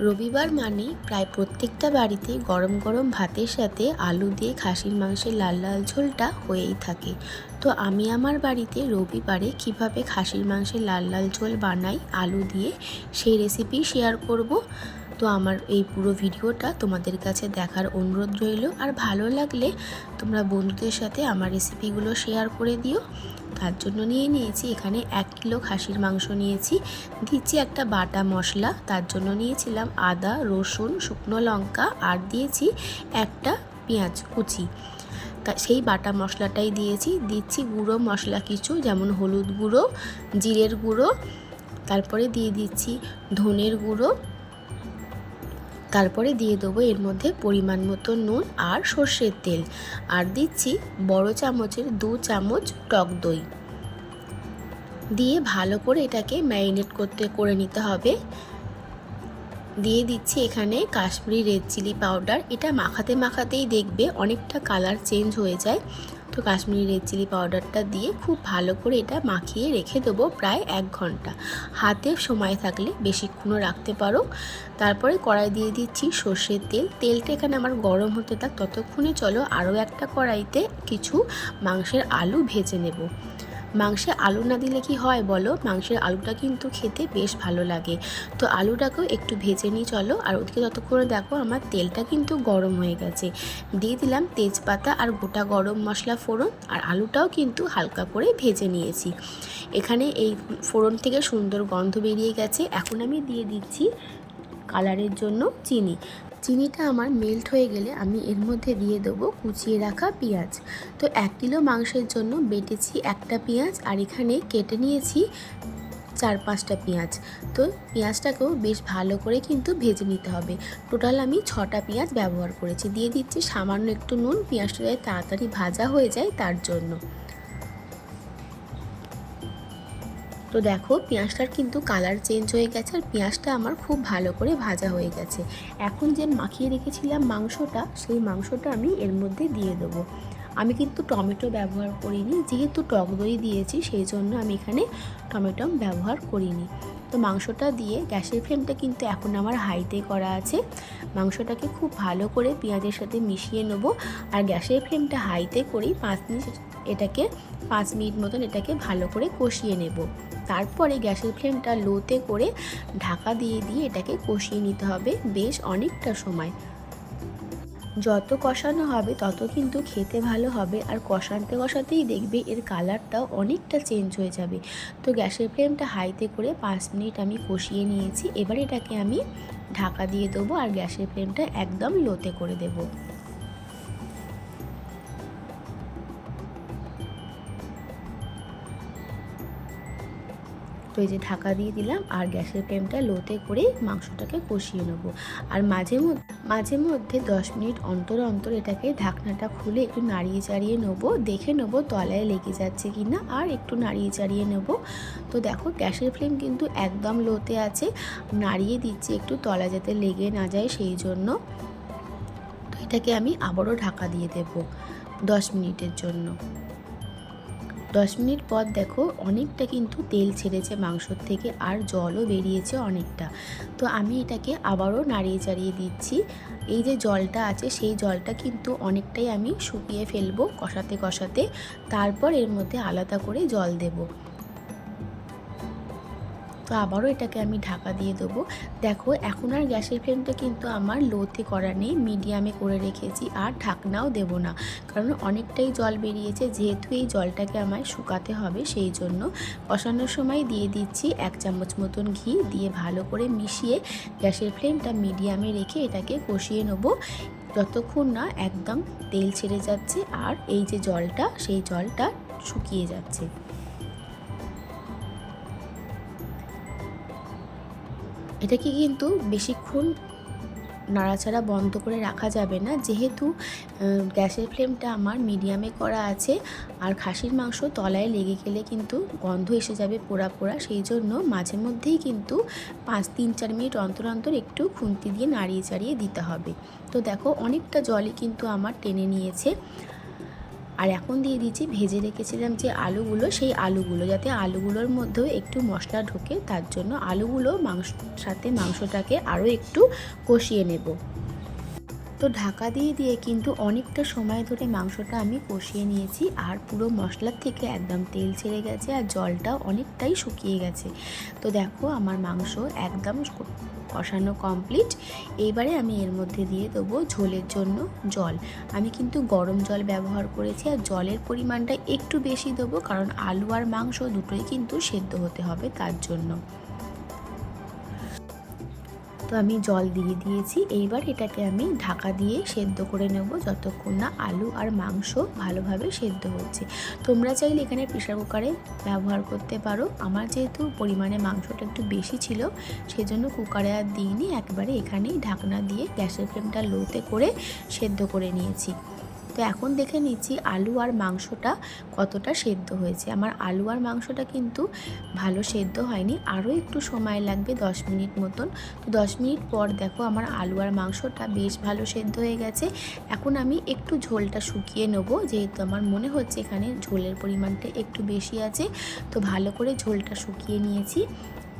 রবিবার মানে প্রায় প্রত্যেকটা বাড়িতে গরম গরম ভাতের সাথে আলু দিয়ে খাসির মাংসের লাল লাল ঝোলটা হয়েই থাকে। তো আমি আমার বাড়িতে রবিবারে কীভাবে খাসির মাংসের লাল লাল ঝোল বানাই, আলু দিয়ে সেই রেসিপি শেয়ার করব। তো আমার এই পুরো ভিডিওটা তোমাদের কাছে দেখার অনুরোধ রইল। আর ভালো লাগলে তোমরা বন্ধুদের সাথে আমার রেসিপিগুলো শেয়ার করে দিও। তার জন্য নিয়ে নিয়েছি এখানে এক কিলো খাসির মাংস নিয়েছি। দিচ্ছি একটা বাটা মশলা। তার জন্য নিয়েছিলাম আদা, রসুন, শুকনো লঙ্কা আর দিয়েছি একটা পেঁয়াজ কুচি। তা সেই বাটা মশলাটাই দিয়েছি। দিচ্ছি গুঁড়ো মশলা কিছু, যেমন হলুদ গুঁড়ো, জিরের গুঁড়ো। তারপরে দিয়ে দিচ্ছি ধনের গুঁড়ো। তারপরে দিয়ে দেবো এর মধ্যে পরিমাণ মতো নুন আর সর্ষের তেল। আর দিচ্ছি বড় চামচের দু চামচ টক দই। দিয়ে ভালো করে এটাকে ম্যারিনেট করতে, করে নিতে হবে। দিয়ে দিচ্ছি এখানে কাশ্মীরি রেড চিলি পাউডার। এটা মাখাতে মাখাতেই দেখবে অনেকটা কালার চেঞ্জ হয়ে যায়। তো কাশ্মীরি রেড চিলি পাউডারটা দিয়ে খুব ভালো করে এটা মাখিয়ে রেখে দেবো প্রায় এক ঘণ্টা। হাতে সময় থাকলে বেশিক্ষণও রাখতে পারো। তারপরে কড়াই দিয়ে দিচ্ছি সর্ষের তেল। তেলটা এখানে আমার গরম হতে থাক, ততক্ষণে চলো আরও একটা কড়াইতে কিছু মাংসের আলু ভেজে নেব। মাংসে আলু না দিলে কি হয় বলো? মাংসের আলুটা কিন্তু খেতে বেশ ভালো লাগে। তো আলুটাকেও একটু ভেজে নিয়ে চলো। আর ওদিকে ততক্ষণে দেখো আমার তেলটা কিন্তু গরম হয়ে গেছে। দিয়ে দিলাম তেজপাতা আর গোটা গরম মশলা ফোড়ন। আর আলুটাও কিন্তু হালকা করে ভেজে নিয়েছি। এখানে এই ফোড়ন থেকে সুন্দর গন্ধ বেরিয়ে গেছে। এখন আমি দিয়ে দিচ্ছি কালারের জন্য চিনি। চিনিটা আমার মেল্ট হয়ে গেলে আমি এর মধ্যে দিয়ে দেবো কুচিয়ে রাখা পেঁয়াজ। তো এক কিলো মাংসের জন্য বেটেছি একটা পেঁয়াজ আর এখানে কেটে নিয়েছি চার পাঁচটা পেঁয়াজ। তো পেঁয়াজটাকেও বেশ ভালো করে কিন্তু ভেজে নিতে হবে। টোটাল আমি ছটা পেঁয়াজ ব্যবহার করেছি। দিয়ে দিচ্ছি সামান্য একটু নুন। পেঁয়াজটা তাড়াতাড়ি ভাজা হয়ে যায় তার জন্য। তো দেখো, পেঁয়াজটার কিন্তু কালার চেঞ্জ হয়ে গেছে আর পেঁয়াজটা আমার খুব ভালো করে ভাজা হয়ে গেছে। এখন যে মাখিয়ে রেখেছিলাম মাংসটা, সেই মাংসটা আমি এর মধ্যে দিয়ে দেবো। আমি কিন্তু টমেটো ব্যবহার করিনি, যেহেতু টক দই দিয়েছি, সেই জন্য আমি এখানে টমেটো ব্যবহার করিনি। তো মাংসটা দিয়ে গ্যাসের ফ্লেমটা কিন্তু এখন আমার হাইতে করা আছে। মাংসটাকে খুব ভালো করে পেঁয়াজের সাথে মিশিয়ে নেব আর গ্যাসের ফ্লেমটা হাইতে করেই পাঁচ মিনিট এটাকে, পাঁচ মিনিট মতন এটাকে ভালো করে কষিয়ে নেব। তারপরে গ্যাসের ফ্লেমটা লোতে করে ঢাকা দিয়ে দিয়ে এটাকে কষিয়ে নিতে হবে বেশ অনেকটা সময়। যত কষানো হবে তত কিন্তু খেতে ভালো হবে আর কষাতে কষাতেই দেখবে এর কালারটাও অনেকটা চেঞ্জ হয়ে যাবে। তো গ্যাসের ফ্লেমটা হাইতে করে পাঁচ মিনিট আমি কষিয়ে নিয়েছি। এবার এটাকে আমি ঢাকা দিয়ে দেবো আর গ্যাসের ফ্লেমটা একদম লোতে করে দেবো। এই যে ঢাকা দিয়ে দিলাম আর গ্যাসের ফ্লেমটা লোতে করে মাংসটাকে কষিয়ে নেব। আর মাঝে মধ্যে মাঝে মধ্যে দশ মিনিট অন্তর অন্তর এটাকে ঢাকনাটা খুলে একটু নাড়িয়ে চাড়িয়ে নেব। দেখে নেব তলায় লেগে যাচ্ছে কি না আর একটু নাড়িয়ে চাড়িয়ে নেব। তো দেখো গ্যাসের ফ্লেম কিন্তু একদম লোতে আছে। নাড়িয়ে দিচ্ছি একটু তলা যাতে লেগে না যায় সেই জন্য। তো এটাকে আমি আবারও ঢাকা দিয়ে দেব দশ মিনিটের জন্য। দশ মিনিট পর দেখো অনেকটা কিন্তু তেল ছেড়েছে মাংসর থেকে আর জলও বেরিয়েছে অনেকটা। তো আমি এটাকে আবারও নাড়িয়ে চাড়িয়ে দিচ্ছি। এই যে জলটা আছে সেই জলটা কিন্তু অনেকটাই আমি শুকিয়ে ফেলব কষাতে কষাতে। তারপর এর মধ্যে আলাদা করে জল দেবো। তো আবারও এটাকে আমি ঢাকা দিয়ে দেবো। দেখো, এখন আর গ্যাসের ফ্লেমটা কিন্তু আমার লোতে করা নেই। মিডিয়ামে করে রেখেছি, আর ঢাকনাও দেব না। কারণ অনেকটাই জল বেরিয়েছে, যেহেতু এই জলটাকে আমায় শুকাতে হবে সেই জন্য। কষানোর সময় দিয়ে দিচ্ছি এক চামচ মতন ঘি দিয়ে ভালো করে মিশিয়ে গ্যাসের ফ্লেমটা মিডিয়ামে রেখে এটাকে কষিয়ে নেব। যতক্ষণ না একদম তেল ছেড়ে যাচ্ছে, আর এই যে জলটা, সেই জলটা শুকিয়ে যাচ্ছে। এটাকে কিন্তু বেশিক্ষণ নাড়াচাড়া বন্ধ করে রাখা যাবে না। যেহেতু গ্যাসের ফ্লেমটা আমার মিডিয়ামে করা আছে, আর খাসির মাংস তলায় লেগে গেলে কিন্তু গন্ধ এসে যাবে পোড়া পোড়া, সেই জন্য মাঝে মধ্যেই কিন্তু পাঁচ তিন চার মিনিট অন্তর অন্তর একটু খুন্তি দিয়ে নাড়িয়ে চাড়িয়ে দিতে হবে। তো দেখো, অনেকটা জলই কিন্তু আমার টেনে নিয়েছে। আর এখন দিয়ে দিচ্ছি ভেজে রেখেছিলাম যে আলুগুলো, সেই আলুগুলো, যাতে আলুগুলোর মধ্যেও একটু মশলা ঢোকে, তার জন্য আলুগুলো মাংস, সাথে মাংসটাকে আরও একটু কষিয়ে নেব। তো ঢাকা দিয়ে দিয়ে কিন্তু অনেকটা সময় ধরে মাংসটা আমি কষিয়ে নিয়েছি, আর পুরো মশলার থেকে একদম তেল ছেড়ে গেছে, আর জলটা অনেকটাই শুকিয়ে গেছে। তো দেখো, আমার মাংস একদম কষানো কমপ্লিট এইবারে আমি এর মধ্যে দিয়ে দেবো ঝোলের জন্য জল। আমি কিন্তু গরম জল ব্যবহার করেছি আর জলের পরিমাণটা একটু বেশি দেবো কারণ আলু আর মাংস দুটোই কিন্তু সেদ্ধ হতে হবে তার জন্য। তো আমি জল দিয়ে দিয়েছি। এইবার এটাকে আমি ঢাকা দিয়ে সেদ্ধ করে নেব। যতক্ষণ না আলু আর মাংস ভালোভাবে সেদ্ধ হচ্ছে। তোমরা চাইলে এখানে প্রেশার কুকারে ব্যবহার করতে পারো। আমার যেহেতু পরিমাণে মাংসটা একটু বেশি ছিল, সেজন্য কুকারে আর দিইনি। একবারে এখানেই ঢাকনা দিয়ে গ্যাসের ফ্লেমটা লোতে করে সেদ্ধ করে নিয়েছি। তো এখন দেখে নিচ্ছি আলু আর মাংসটা কতটা সেদ্ধ হয়েছে। আমার আলু আর মাংসটা কিন্তু ভালো সেদ্ধ হয়নি, আরও একটু সময় লাগবে দশ মিনিট মতন। তো দশ মিনিট পর দেখো আমার আলু আর মাংসটা বেশ ভালো সেদ্ধ হয়ে গেছে। এখন আমি একটু ঝোলটা শুকিয়ে নেব, যেহেতু আমার মনে হচ্ছে এখানে ঝোলের পরিমাণটা একটু বেশি আছে। তো ভালো করে ঝোলটা শুকিয়ে নিয়েছি।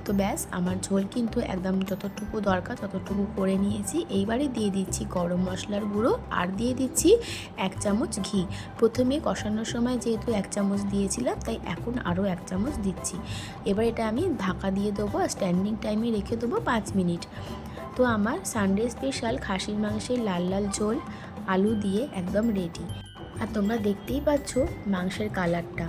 তো ব্যাস, আমার ঝোল কিন্তু একদম যতটুকু দরকার ততটুকু করে নিয়েছি। এইবারে দিয়ে দিচ্ছি গরম মশলার গুঁড়ো আর দিয়ে দিচ্ছি এক চামচ ঘি। প্রথমে কষানোর সময় যেহেতু এক চামচ দিয়েছিলাম, তাই এখন আরও এক চামচ দিচ্ছি। এবার এটা আমি ঢাকা দিয়ে দেবো আর স্ট্যান্ডিং টাইমে রেখে দেবো পাঁচ মিনিট। তো আমার সানডে স্পেশাল খাসির মাংসের লাল লাল ঝোল, আলু দিয়ে একদম রেডি আর তোমরা দেখতেই পাচ্ছ মাংসের কালারটা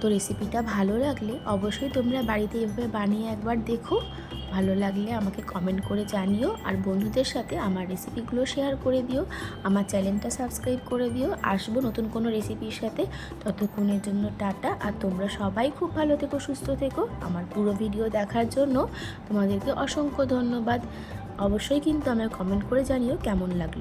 তো রেসিপিটা ভালো লাগলে অবশ্যই তোমরা বাড়িতে এভাবে বানিয়ে একবার দেখো। ভালো লাগলে আমাকে কমেন্ট করে জানিও আর বন্ধুদের সাথে আমার রেসিপিগুলো শেয়ার করে দিও। আমার চ্যানেলটা সাবস্ক্রাইব করে দিও। আসব নতুন কোনো রেসিপির সাথে। ততক্ষণের জন্য টাটা আর তোমরা সবাই খুব ভালো থেকো, সুস্থ থেকো। আমার পুরো ভিডিও দেখার জন্য তোমাদেরকে অসংখ্য ধন্যবাদ। অবশ্যই কিন্তু আমায় কমেন্ট করে জানিও কেমন লাগল।